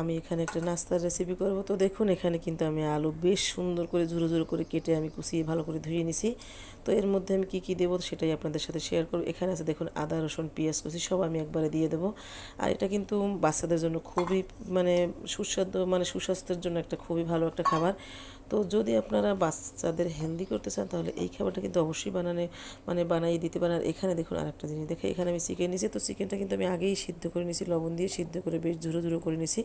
আমি এখানে একটা নাস্তার রেসিপি করব। তো দেখুন, এখানে কিন্তু আমি আলু বেশ সুন্দর করে ঝুরো ঝুরো করে কেটে আমি কুচিয়ে ভালো করে ধুয়ে নিছি। তো এর মধ্যে আমি কি কি দেবো সেটাই আপনাদের সাথে শেয়ার করব। এখানে আছে দেখুন, আদা, রসুন, পেঁয়াজ কুচি সব আমি একবারে দিয়ে দেবো। আর এটা কিন্তু বাচ্চাদের জন্য খুবই মানে সুস্বাদু মানে সুস্বাস্থ্যের জন্য একটা খুবই ভালো একটা খাবার। তো যদি আপনারা বাচ্চাদের হেলদি করতে চান, তাহলে এই খাবারটা কিন্তু অবশ্যই বানানে মানে বানাই দিতে পারেন। আর এখানে দেখুন আরেকটা জিনিস, দেখে এখানে আমি চিকেন নিয়েছি। তো চিকেনটা কিন্তু আমি আগেই সিদ্ধ করে নিয়েছি, লবণ দিয়ে সিদ্ধ করে বেশ ঝুরো ঝুরো করে নিয়েছি।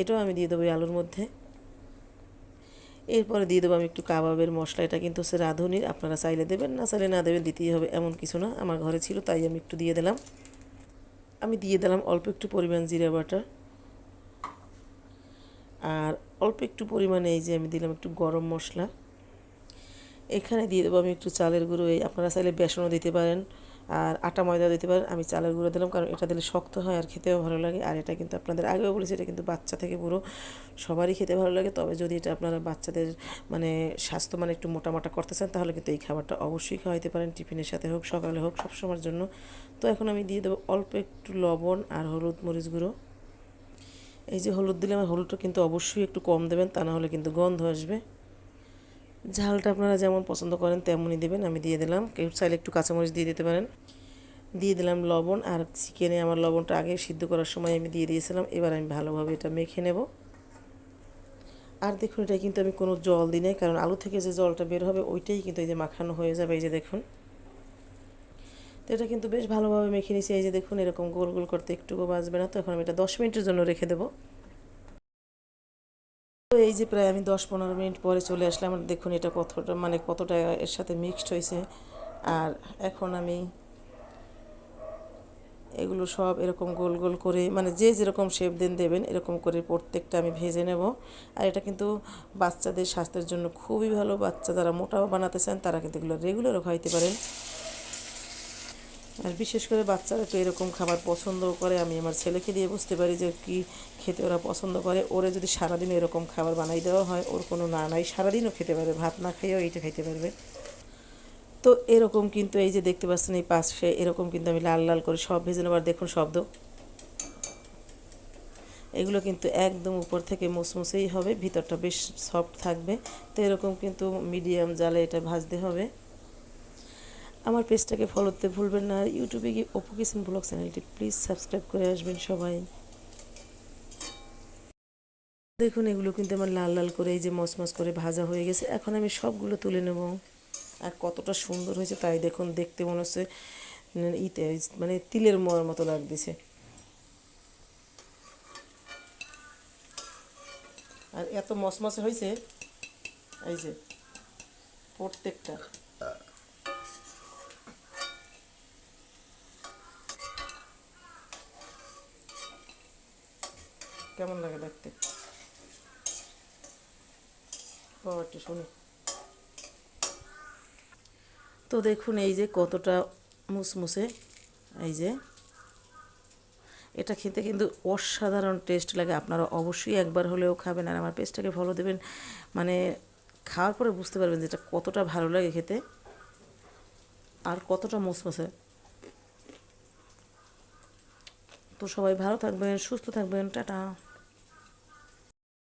এটাও আমি দিয়ে দেবো আলুর মধ্যে। এরপরে দিয়ে দেবো আমি একটু কাবাবের মশলা। এটা কিন্তু হচ্ছে রাঁধুনির, আপনারা চাইলে দেবেন, না চাইলে না দেবেন, দিতেই হবে, এমন কিছু না। আমার ঘরে ছিল, তাই আমি একটু দিয়ে দিলাম। আমি দিয়ে দিলাম অল্প একটু পরিমাণ জিরা বাটার। আর অল্প একটু পরিমাণে এই যে আমি দিলাম একটু গরম মশলা। এখানে দিয়ে দেবো আমি একটু চালের গুঁড়ো, এই আপনারা চাইলে বেসনও দিতে পারেন আর আটা ময়দা দিতে পারেন। আমি চালের গুঁড়ো দিলাম কারণ এটা দিলে শক্ত হয় আর খেতেও ভালো লাগে। আর এটা কিন্তু আপনাদের আগেও বলেছি, এটা কিন্তু বাচ্চা থেকে পুরো সবারই খেতে ভালো লাগে। তবে যদি এটা আপনারা বাচ্চাদের মানে স্বাস্থ্য মানে একটু মোটা মোটা করতে চান, তাহলে কিন্তু এই খাবারটা অবশ্যই খাওয়াইতে পারেন। টিফিনের সাথে হোক, সকালে হোক, সবসময়ের জন্য। তো এখন আমি দিয়ে দেবো অল্প একটু লবণ আর হলুদ মরিচ গুঁড়ো। এই যে হলুদ দিলে আমার হলুদটা কিন্তু অবশ্যই একটু কম দেবেন, তা না হলে কিন্তু গন্ধ আসবে। ঝালটা আপনারা যেমন পছন্দ করেন তেমনই দেবেন, আমি দিয়ে দিলাম। কেউ চাইলে একটু কাঁচামরিচ দিয়ে দিতে পারেন। দিয়ে দিলাম লবণ আর চিকেনে আমার লবণটা আগে সিদ্ধ করার সময় আমি দিয়ে দিয়েছিলাম, এবার আমি ভালোভাবে এটা মেখে নেব। আর দেখুন, এটা কিন্তু আমি কোনো জল দিই নাই, কারণ আলু থেকে যে জলটা বের হবে, ওইটাই কিন্তু এই যে মাখানো হয়ে যাবে, এই যে দেখুন। তো এটা কিন্তু বেশ ভালোভাবে মেখে নিয়েছি। এই যে দেখুন, এরকম গোল গোল করতে একটুকু বাজবে না। তো এখন আমি এটা দশ মিনিটের জন্য রেখে দেবো। তো এই যে প্রায় আমি দশ পনেরো মিনিট পরে চলে আসলাম। দেখুন এটা কতটা মানে কতটা এর সাথে মিক্সড হয়েছে। আর এখন আমি এগুলো সব এরকম গোল গোল করে মানে যে যেরকম শেপ দেন দেবেন, এরকম করে প্রত্যেকটা আমি ভেজে নেব। আর এটা কিন্তু বাচ্চাদের স্বাস্থ্যের জন্য খুবই ভালো। বাচ্চা যারা মোটাও বানাতে চান, তারা কিন্তু এগুলো রেগুলারও খাইতে পারেন। আর বিশেষ করে বাচ্চারা তো এরকম খাবার পছন্দ করে, আমি আমার ছেলেকে দিয়ে বুঝতে পারি যে কি খেতে ওরা পছন্দ করে। ওরে যদি সারাদিন এরকম খাবার বানাই দেওয়া হয়, ওর কোনো না নাই, সারাদিনও খেতে পারবে, ভাত না খেয়েও এইটা খাইতে পারবে। তো এরকম কিন্তু এই যে দেখতে পাচ্ছেন এই পাশে, এরকম কিন্তু আমি লাল লাল করে সব ভেজে নেবার দেখুন শব্দ। এগুলো কিন্তু একদম উপর থেকে মুসমুসেই হবে, ভিতরটা বেশ সফট থাকবে। তো এরকম কিন্তু মিডিয়াম জালে এটা ভাজতে হবে। আমার পেজটাকে ফলো করতে ভুলবেন না। ইউটিউবে গিয়ে অপু কিচেন ব্লগ চ্যানেলটি প্লিজ সাবস্ক্রাইব করে আসবেন সবাই। দেখুন, এগুলো কিন্তু আমার লাল লাল করে এই যে মচমচ করে ভাজা হয়ে গেছে। এখন আমি সবগুলো তুলে নেব। আর কতটা সুন্দর হয়েছে তাই দেখুন, দেখতে মনে হচ্ছে ইতে মানে তিলের মোয়ার মতো লাগতেছে। আর এত মচমচে হয়েছে, এই যে প্রত্যেকটা। কেমন লাগে দেখতে? শুনি। তো দেখুন, এই যে কতটা মুসমুসে, এই যে। এটা খেতে কিন্তু অসাধারণ টেস্ট লাগে। আপনারা অবশ্যই একবার হলেও খাবেন আর আমার পেস্টটাকে ফলো দেবেন। মানে খাওয়ার পরে বুঝতে পারবেন যে এটা কতটা ভালো লাগে খেতে আর কতটা মুসমুসে। তো সবাই ভালো থাকবেন, সুস্থ থাকবেন, টাটা।